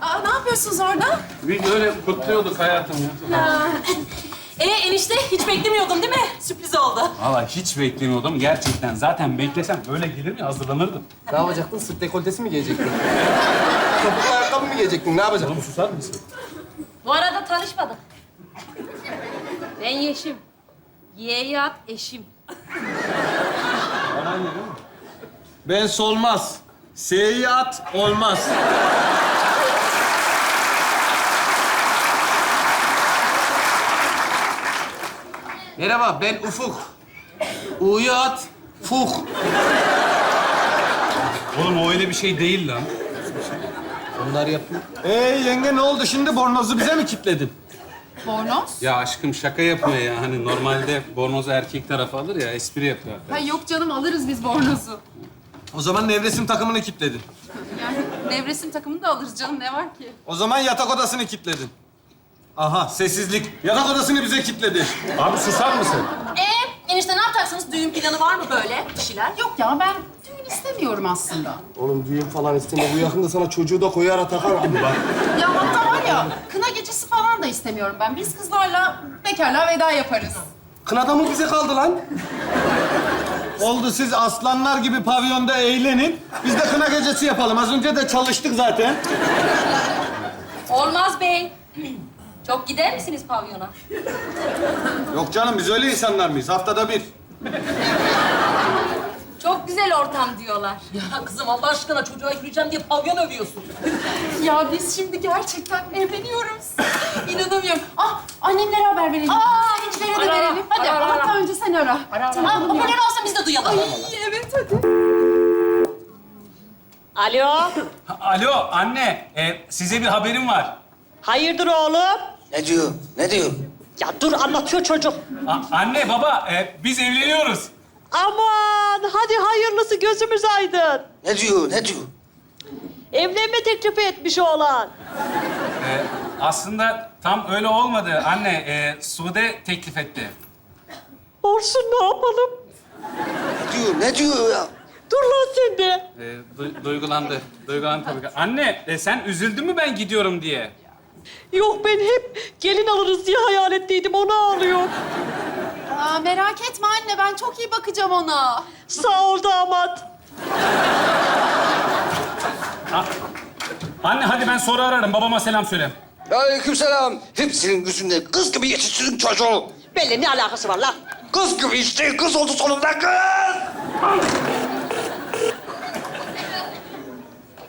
Aa, ne yapıyorsunuz orada? Biz öyle kutluyorduk hayatım ya. Ee enişte hiç beklemiyordun değil mi? Sürpriz oldu. Valla hiç beklemiyordum gerçekten. Zaten beklesem böyle gelir mi hazırlanırdım. Ne yapacaktın? Sırt dekoltesi mi giyecektin? Topuklu ayakkabı mı giyecektin? Ne yapacaktın? Oğlum susar mısın? Bu arada tanışmadık. Ben Yeşim. Yeyat eşim. Ben solmaz. Seyahat olmaz. Merhaba, ben Ufuk. Uyat, Fuk. Oğlum o öyle bir şey değil lan. Onlar yapıyor. Ee yenge ne oldu şimdi? Bornozu bize mi kilitledin? Bornoz? Ya aşkım şaka yapıyor ya. Hani normalde bornozu erkek tarafı alır ya espri yapıyor. Ha, yok canım alırız biz bornozu. O zaman nevresim takımını kilitledin. Yani nevresim takımını da alırız canım ne var ki? O zaman yatak odasını kilitledin. Aha sessizlik. Yatak odasını bize kilitledi. Abi susar mısın? Ee enişte ne yapacaksınız? Düğün planı var mı böyle bir şeyler? Yok ya ben düğün istemiyorum aslında. Oğlum düğün falan isteme. Bu yakında sana çocuğu da koyar atakar. Ya hatta var ya kına gecesi falan da istemiyorum ben. Biz kızlarla bekarlığa veda yaparız. Kınada mı bize kaldı lan? Oldu siz aslanlar gibi pavyonda eğlenin. Biz de kına gecesi yapalım. Az önce de çalıştık zaten. Olmaz bey. Çok gider misiniz pavyona? Yok canım biz öyle insanlar mıyız? Haftada bir. Çok güzel ortam diyorlar. Ya kızım Allah aşkına çocuğa yürüyeceğim diye pavyon övüyorsun. Ya biz şimdi gerçekten evleniyoruz. İnanamıyorum. Ah annemlere haber verelim. Aa hiçlere de Ara, ara, verelim. Hadi ara, ara, hatta ara. önce sen ara. Ha, Telefonum yok. popüler olsa biz de duyalım. Ay evet hadi. Alo, Alo anne, e, size bir haberim var. hayırdır oğlum? Ne diyor? Ne diyor? Ya dur anlatıyor çocuk. A- anne, baba, e, biz evleniyoruz. Aman hadi hayırlısı gözümüz aydın. Ne diyor? Ne diyor? Evlenme teklifi etmiş oğlan. E, aslında tam öyle olmadı anne. E, Sude teklif etti. Olsun ne yapalım? Ne diyor? Ne diyor ya? Dur lan sen de. E, du- duygulandı. Duygulandı tabii ki. Anne, e, sen üzüldün mü ben gidiyorum diye? Yok ben hep gelin alırız diye hayal ettiydim onu ağlıyor. Aa, merak etme anne ben çok iyi bakacağım ona. Sağ ol damat. Anne hadi ben sonra ararım. Babama selam söyle. Aleykümselam. Hepsinin yüzünde kız gibi yetiştirdin çocuğu. Benimle ne alakası var lan? Kız gibi işte. Kız oldu sonunda kız.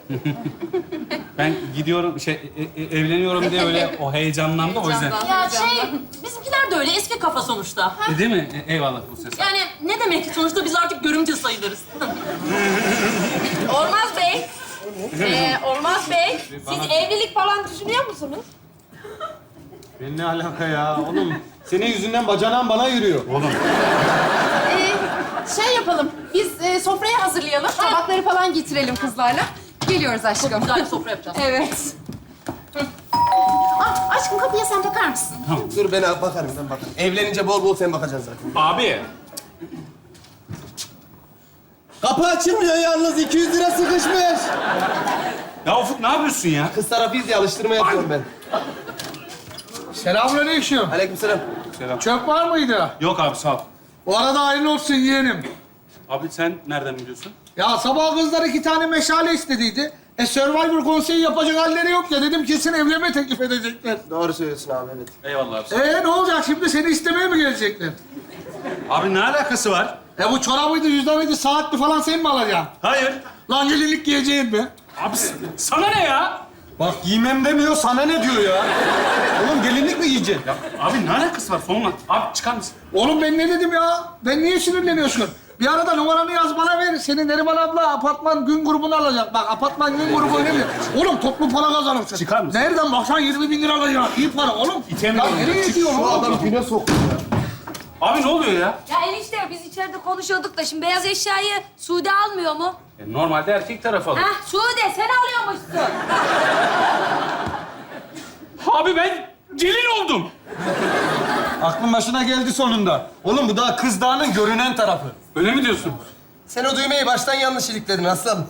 Ben gidiyorum, şey, e- e- evleniyorum diye öyle o heyecanlandı o yüzden. Ya şey bizimkiler de öyle eski kafa sonuçta. E, değil mi? E, eyvallah bu ses. Yani ne demek ki sonuçta biz artık görümce sayılırız. Olmaz bey. Ee, Olmaz bey. Siz evlilik falan düşünüyor musunuz? Ben ne alaka ya oğlum? Senin yüzünden bacanağın bana yürüyor. Oğlum. Ee, şey yapalım. Biz e, sofrayı hazırlayalım. Tabakları falan getirelim kızlarla. Geliyoruz aşkım. Güzel bir sofra yapacağız. Evet. Ah, aşkım kapıya sen bakar mısın? Dur ben bakarım, ben bakarım. Evlenince bol bol sen bakacaksın zaten. Abi, Kapı açılmıyor yalnız. 200 lira sıkışmış. ya Ufuk ne yapıyorsun ya? Kız tarafıyız diye alıştırma yapıyorum ben. Selamünaleyküm. Aleykümselam. Çöp var mıydı? Yok abi sağ ol. Bu arada hayırlı olsun yeğenim. Abi sen nereden biliyorsun? Ya sabah kızlar iki tane meşale istediydi. E Survivor konseyi yapacak halleri yok ya. Dedim kesin evlenme teklif edecekler. Doğru söylüyorsun abi, evet. Eyvallah abi. Ee ne olacak şimdi? Seni istemeye mi gelecekler? Abi ne alakası var? E bu çorabıydı, yüzdanıydı, saatli falan sen mi alacaksın? Hayır. Lan gelinlik giyeceğin mi? Abi s- sana ne ya? Bak giymem demiyor, sana ne diyor ya? Oğlum gelinlik mi giyeceksin? Ya abi ne alakası var sonuna? Abi çıkar mısın? Oğlum ben ne dedim ya? Ben niye sinirleniyorsun? Bir arada numaranı yaz bana ver. Seni Neriman abla apartman gün grubunu alacak. Bak apartman gün grubu önemli. Oğlum toplu para kazanırsın. Çıkar mısın? Nereden baksan 20 bin lira alacaksın. İyi para oğlum. İtemiyorum ya. nereye gidiyorsun Şu oğlum? adam güne soktu ya. Abi ne oluyor ya? Ya enişte biz içeride konuşuyorduk da şimdi beyaz eşyayı Sude almıyor mu? E, normalde erkek tarafı alır. Hah Sude sen alıyormuşsun. Abi ben gelin oldum. Aklın başına geldi sonunda. Oğlum bu daha kız dağının görünen tarafı. Öyle mi diyorsun? Sen o düğmeyi baştan yanlış ilikledin aslanım.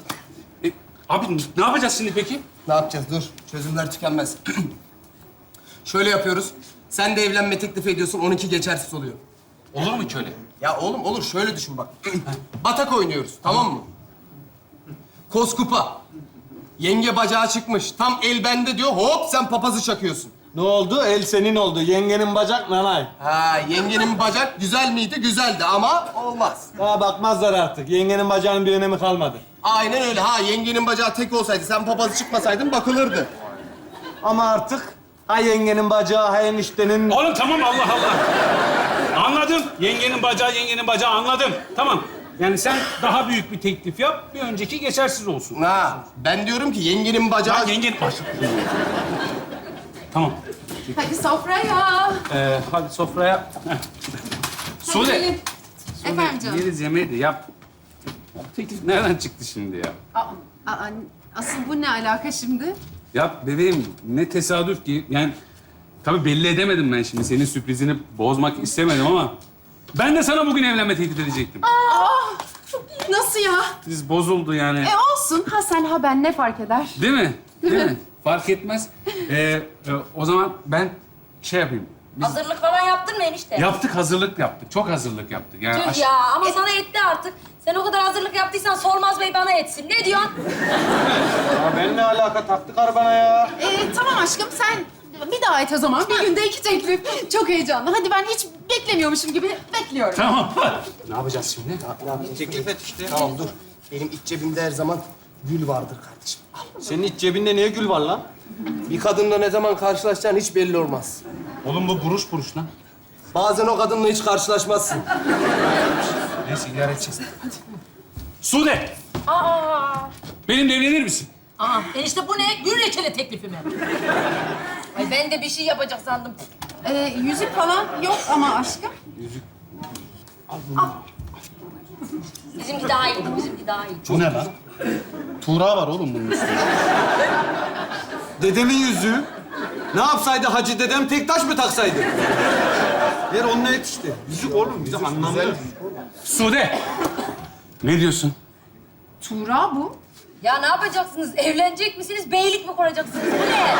E, Abi ne yapacağız şimdi peki? Ne yapacağız? Dur. Çözümler tükenmez. Şöyle yapıyoruz. Sen de evlenme teklif ediyorsun, onunki geçersiz oluyor. Olur mu öyle? Ya oğlum olur, şöyle düşün bak. Batak oynuyoruz, tamam mı? Koz kupa. Yenge bacağı çıkmış. Tam el bende diyor, hop sen papazı çakıyorsun. Ne oldu? El senin oldu. Yengenin bacak nanay. Ha, yengenin bacak güzel miydi? Güzeldi ama olmaz. Daha bakmazlar artık. Yengenin bacağının bir önemi kalmadı. Aynen öyle. Ha, yengenin bacağı tek olsaydı, sen papazı çıkmasaydın bakılırdı. Ama artık ha yengenin bacağı, ha eniştenin... Oğlum tamam Allah Allah. Anladım. Yengenin bacağı, yengenin bacağı anladım. Tamam. Yani sen daha büyük bir teklif yap, bir önceki geçersiz olsun. Ha, ben diyorum ki yengenin bacağı... Ya yengen... tamam. Hadi sofraya. Ee, hadi sofraya. Sude. gelin. Efendim canım. Yeriz yemeği de yap. O teklif nereden çıktı şimdi ya? Aa, aa, asıl bu ne alaka şimdi? Ya bebeğim ne tesadüf ki. Yani tabii belli edemedim ben şimdi. Senin sürprizini bozmak istemedim ama... Ben de sana bugün evlenme teklif edecektim. Nasıl ya? Siz bozuldu yani. E olsun. Ha sen ha ben ne fark eder? Değil mi? Değil mi? Fark etmez. Ee, e, o zaman ben şey yapayım. Biz Hazırlık falan yaptın mı enişte? yaptık, hazırlık yaptık. Çok hazırlık yaptık. Yani Tüh aş- ya ama sana etti artık. Sen o kadar hazırlık yaptıysan Sormaz Bey bana etsin. Ne diyorsun? Ya ben ne alaka taktık arabana ya? E, tamam aşkım sen bir daha et o zaman. Bir günde iki teklif. Çok heyecanlı. Hadi ben hiç beklemiyormuşum gibi bekliyorum. Tamam. ne yapacağız şimdi? Teklif et işte. Tamam dur. Benim iç cebimde her zaman gül vardır kardeşim. Senin iç cebinde niye gül var lan? Bir kadınla ne zaman karşılaşacağın hiç belli olmaz. Oğlum bu buruş buruş lan. Bazen o kadınla hiç karşılaşmazsın. Neyse idare edeceğiz. Hadi. Sude, Aa. benimle evlenir misin? Aa, enişte bu ne? Gül reçeli teklifi mi? Ay ben de bir şey yapacak sandım. E, yüzük falan yok ama aşkım. Bizimki daha iyiydi, bizimki daha iyiydi. Bu ne lan? Tuğra var oğlum bunun üstünde. Dedemin yüzüğü. Ne yapsaydı hacı dedem tek taş mı taksaydı? Yer onunla et işte. Yüzük oğlum, yüzük anlamlı. Sude, ne diyorsun? Tuğra bu. Ya ne yapacaksınız? Evlenecek misiniz? Beylik mi kuracaksınız? Bu ne?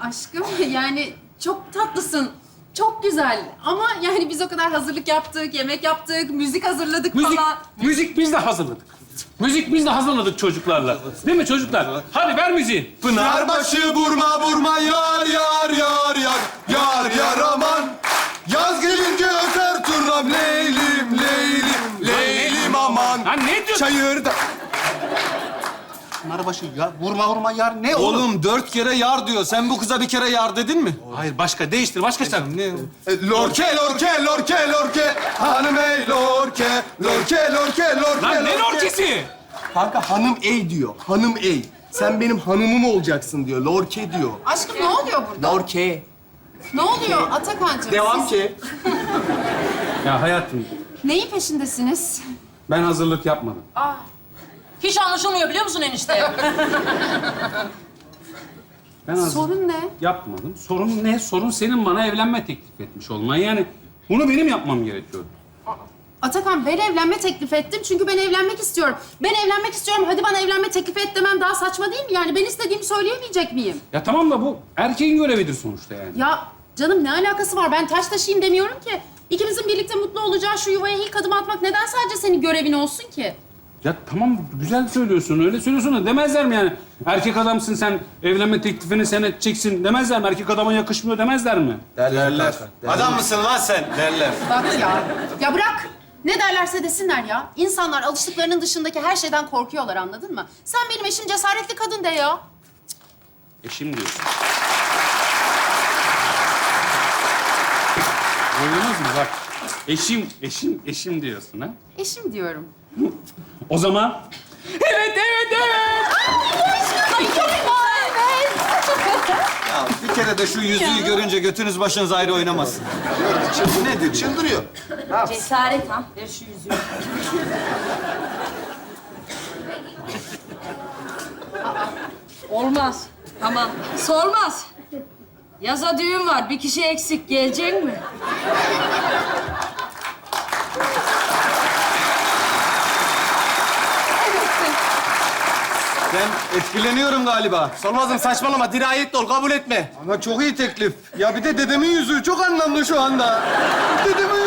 Aşkım yani çok tatlısın. Çok güzel. Ama yani biz o kadar hazırlık yaptık, yemek yaptık, müzik hazırladık Müzik, falan. müzik biz de hazırladık. Müzik biz de hazırladık çocuklarla. Değil mi çocuklar? Hadi ver müziği. Pınarbaşı vurma vurma yar yar yar yar yar yar aman. Yaz gelince öter turram leylim leylim leylim aman. Ha ne diyorsun? Çayırda. Pınarbaşı ya vurma vurma yar ne oğlum? Oğlum dört kere yar diyor. Sen bu kıza bir kere yar dedin mi? Hayır başka değiştir başka şarkı. Ne? E, Lorke lorke lorke lorke hanım ey lorke lorke lorke lorke Lan ne lorke. lorkesi? Kanka hanım ey diyor. Hanım ey. Sen benim hanımım olacaksın diyor. Lorke diyor. Aşkım ne oluyor burada? Lorke. Ne oluyor Atakan'cığım? Devam Siz ki. Ya hayatım neyin peşindesiniz? ben hazırlık yapmadım. Hiç anlaşılmıyor biliyor musun enişte? Ben hazırlık Sorun ne? yapmadım. Sorun ne? Sorun senin bana evlenme teklif etmiş olman. Yani bunu benim yapmam gerekiyordu. Atakan ben evlenme teklif ettim çünkü ben evlenmek istiyorum. Ben evlenmek istiyorum. Hadi bana evlenme teklif et demem daha saçma değil mi? Yani ben istediğimi söyleyemeyecek miyim? Ya tamam da bu erkeğin görevidir sonuçta yani. Ya canım ne alakası var? Ben taş taşıyayım demiyorum ki. İkimizin birlikte mutlu olacağı şu yuvaya ilk adım atmak neden sadece senin görevin olsun ki? Ya tamam güzel söylüyorsun öyle söylüyorsun da demezler mi yani? Erkek adamsın sen evlenme teklifini sen edeceksin demezler mi? Erkek adama yakışmıyor demezler mi? Derler. Adam mısın lan sen? Derler. Bak ya. Ya bırak. Ne derlerse desinler ya. İnsanlar alıştıklarının dışındaki her şeyden korkuyorlar anladın mı? Sen benim eşim cesaretli kadın de ya. Eşim diyorsun. Duydunuz mu bak? Eşim, eşim, eşim diyorsun ha? Eşim diyorum. O zaman... Evet, evet, evet! Ya bir kere de şu yüzüğü görünce götünüz başınız ayrı oynamasın. Nedir? Çıldırıyor. Cesaret ha. Ver şu yüzüğü. Olmaz. Tamam. Olmaz. Yaza düğün var. Bir kişi eksik. Gelecek mi? Ben etkileniyorum galiba. Solmaz'ım saçmalama, dirayetli ol, kabul etme. Ama çok iyi teklif. Ya bir de dedemin yüzü çok anlamlı şu anda. Dedem